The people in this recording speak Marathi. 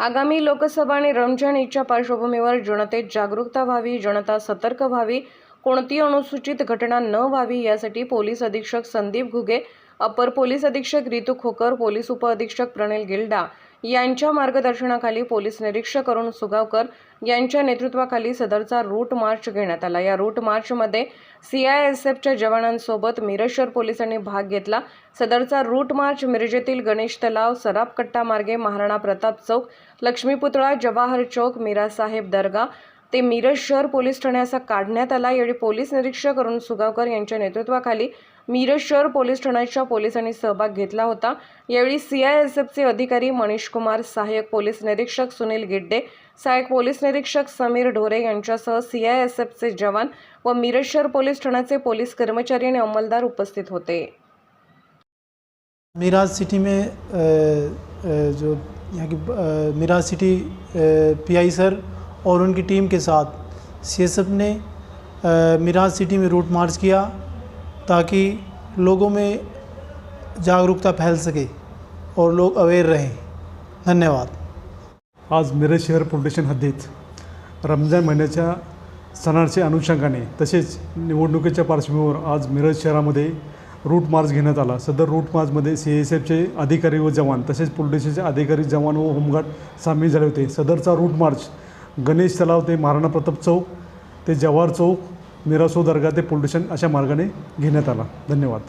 आगामी लोकसभा आणि रमजान ईदच्या पार्श्वभूमीवर जनतेत जागरूकता व्हावी जनता सतर्क व्हावी कोणती अनुसूचित घटना न व्हावी यासाठी पोलीस अधीक्षक संदीप घुगे अपर पोलीस अधीक्षक रितू खोकर पोलीस उपअधीक्षक प्रणिल गिल्डा यांच्या मार्गदर्शनाखाली पोलीस निरीक्षक अरुण सुगावकर यांच्या नेतृत्वाखाली सदरचा रूट मार्च घेण्यात आला. या रूट मार्चमध्ये सीआयएसएफच्या जवानांसोबत मिरेश्वर पोलिसांनी भाग घेतला. सदरचा रूट मार्च मिरजेतील गणेश तलाव सराफकट्टा मार्गे महाराणा प्रताप चौक लक्ष्मीपुतळा जवाहर चौक मीरासाहेब दर्गा ते मिरज शहर पोलीस ठाणे असा काढण्यात आला यावेळी पोलीस निरीक्षक अरुण सुगावकर यांच्या नेतृत्वाखाली मिरज शहर पोलीस ठाण्याच्या पोलिसांनी सहभाग घेतला होता. यावेळी सी आय एस एफचे अधिकारी मनीष कुमार सहाय्यक पोलीस निरीक्षक सुनील गिड्डे सहाय्यक पोलीस निरीक्षक समीर ढोरे यांच्यासह सी आय एस एफचे जवान व मिरज शहर पोलीस ठाण्याचे पोलीस कर्मचारी आणि अंमलदार उपस्थित होते. मिराज सिटी में जो यहाँ की मिराज सिटी पीआई सर और उनकी टीम के साथ। सी ने मिराज सिटी में रूट मार्च किया ताकि लोगों में जागरूकता फैल सके और लोग अवेयर रहें। धन्यवाद। आज मिरज शहर पोलीस हद्दीत रमजान महिन्याच्या सणाच्या अनुषंगाने तसेच निवडणुकीच्या पार्श्वभूमीवर आज मिरज शहरामध्ये रूट मार्च घेण्यात आला. सदर रूट मार्चमध्ये सी एस एफचे अधिकारी व जवान तसेच पोलीस स्टेशनचे अधिकारी जवान व होमगार्ड सामील झाले होते. सदरचा रूट मार्च गणेश तलाव ते महाराणा प्रताप चौक ते जवाहर चौक मिरासो दर्गा ते पोलीस स्टेशन अशा मार्गाने घेण्यात आला. धन्यवाद.